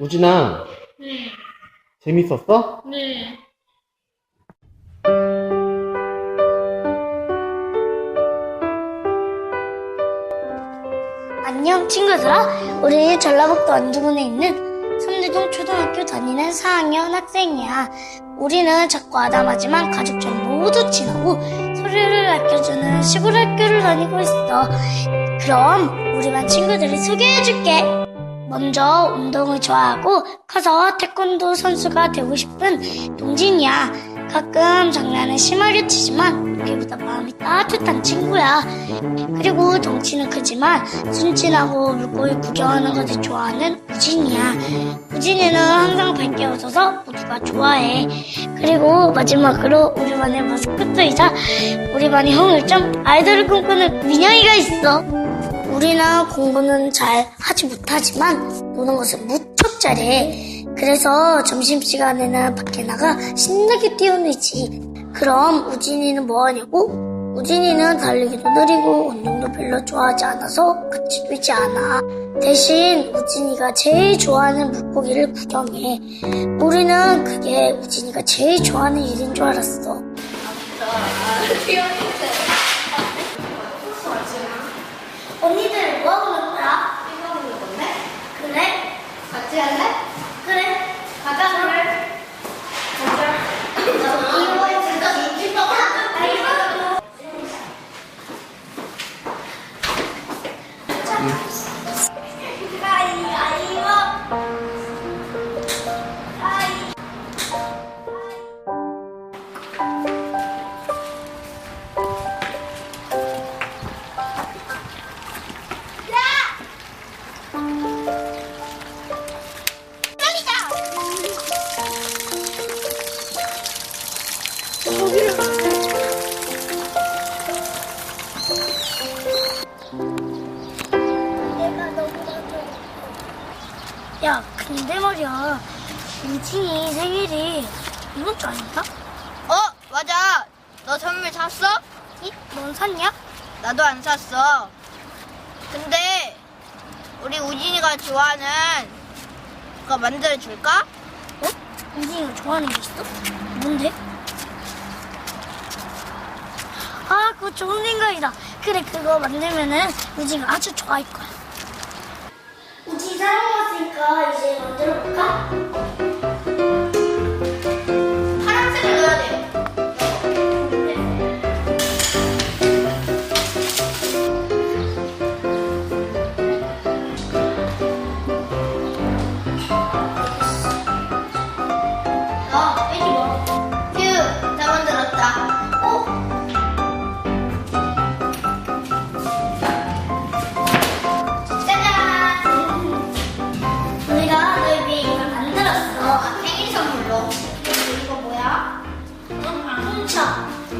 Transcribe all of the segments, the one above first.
우진아, 네. 재밌었어? 네. 안녕 친구들아 우리 전라북도 안주군에 있는 삼대동 초등학교 다니는 4학년 학생이야 우리는 작고 아담하지만 가족처럼 모두 친하고 소리를 아껴주는 시골 학교를 다니고 있어 그럼 우리 반 친구들을 소개해줄게 먼저 운동을 좋아하고 커서 태권도 선수가 되고 싶은 동진이야 가끔 장난은 심하게 치지만 우리보다 마음이 따뜻한 친구야 그리고 덩치는 크지만 순진하고 물고기 구경하는 것을 좋아하는 우진이야. 우진이는 항상 밝게 웃어서 모두가 좋아해. 그리고 마지막으로 우리 반의 마스코트이자 우리 반의 홍일점 아이돌을 꿈꾸는 민영이가 있어. 우리는 공부는 잘 하지 못하지만 노는 것은 무척 잘해. 그래서 점심시간에는 밖에 나가 신나게 뛰어놀지. 그럼 우진이는 뭐 하냐고? 우진이는 달리기도 느리고 운동도 별로 좋아하지 않아서 같이 놀지 않아. 대신 우진이가 제일 좋아하는 물고기를 구경해. 우리는 그게 우진이가 제일 좋아하는 일인 줄 알았어. 언니들 뭐 하고 놀 거야? 이거 먹는 건데? 그래? 같이 할래? 그래? 가자, 그래. 가자. 이거 진짜 미친다. 내가 근데 말이야 우진이 생일이 이번 주 아닌가? 어, 맞아. 너 선물 샀어? 이? 넌 샀냐? 나도 안 샀어. 근데 우리 우진이가 좋아하는 그거 만들어 줄까? 어? 우진이가 좋아하는 게 있어? 뭔데? 아 그거 좋은 생각이다 그래 그거 만들면은 우진이가 아주 좋아할 거야 사랑받았으니까 이제 만들어볼까?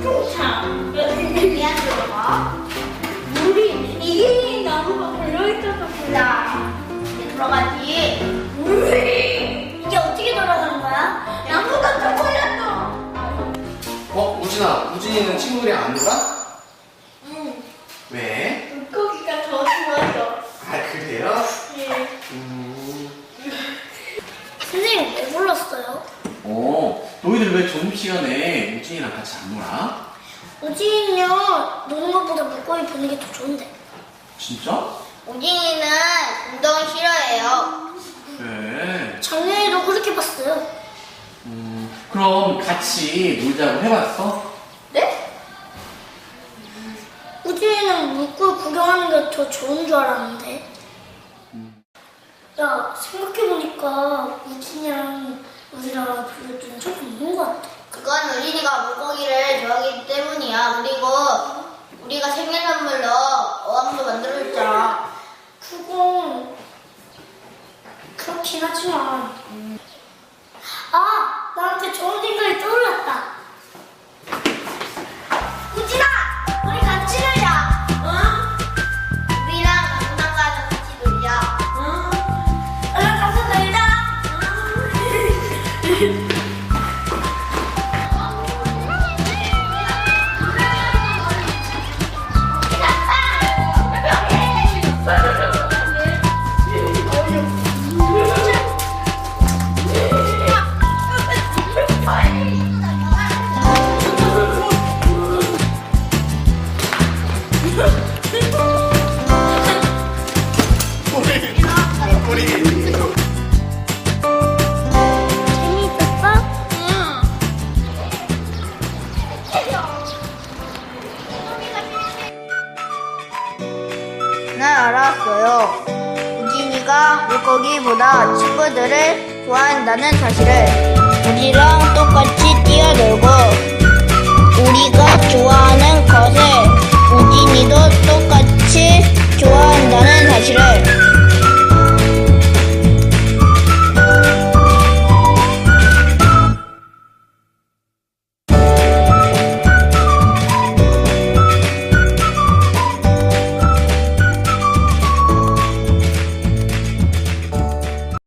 훔쳐 자, 미안 들어봐. 우리 이게 나무가 걸려있어서 자, 이제 들어가지. 이게 어떻게 돌아가는 거야? 나무가 또 걸렸어. 어, 우진아, 우진이는 친구들이랑 안 놀아? 응. 왜? 물고기가 더 좋아서. 아, 그래요? 네. 음. 선생님 왜 불렀어요? 어, 너희들 왜 점심시간에 우진이랑 같이 안 놀아? 우진이는요 노는 것보다 물고기 보는 게 더 좋은데 진짜? 우진이는 운동을 싫어해요. 그래. 작년에도 그렇게 봤어요 음, 그럼 같이 놀자고 해봤어? 네? 우진이는 물고기 구경하는 게 더 좋은 줄 알았는데 야 생각해보니까 우진이랑 별로 논 적이 없는 것 같아 그건 우진이가 물고기를 좋아하기 때문이야. 그리고 우리가 생일 선물로 어항도 만들어줬잖아. 그건 그렇긴 하지만 아 나한테 좋은 알았어요. 우진이가 물고기보다 친구들을 좋아한다는 사실을 우리랑 똑같이 뛰어놀고 우리가 좋아하는 것을